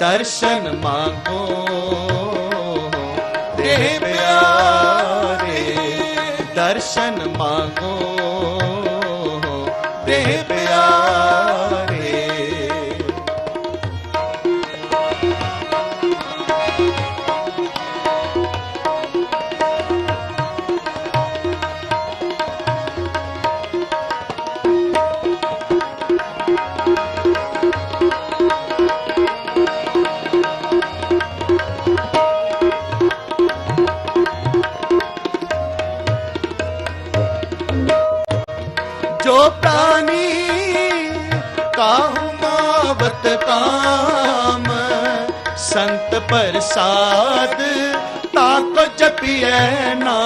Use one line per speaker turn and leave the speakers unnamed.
ਦਰਸ਼ਨ ਮਾਂਗੋ। ਤੇ ਪਿਆਰੇ ਦਰਸ਼ਨ ਮਾਂਗੋ। ਤੇ ਪਿਆਰੇ ਜੋ ਪ੍ਰਾਨੀ ਕਾਹੂ ਮਾਵਤ ਕਾਮ। ਸੰਤ ਪ੍ਰਸਾਦ ਤਾ ਕੋ ਜਪੀਐ ਨਾ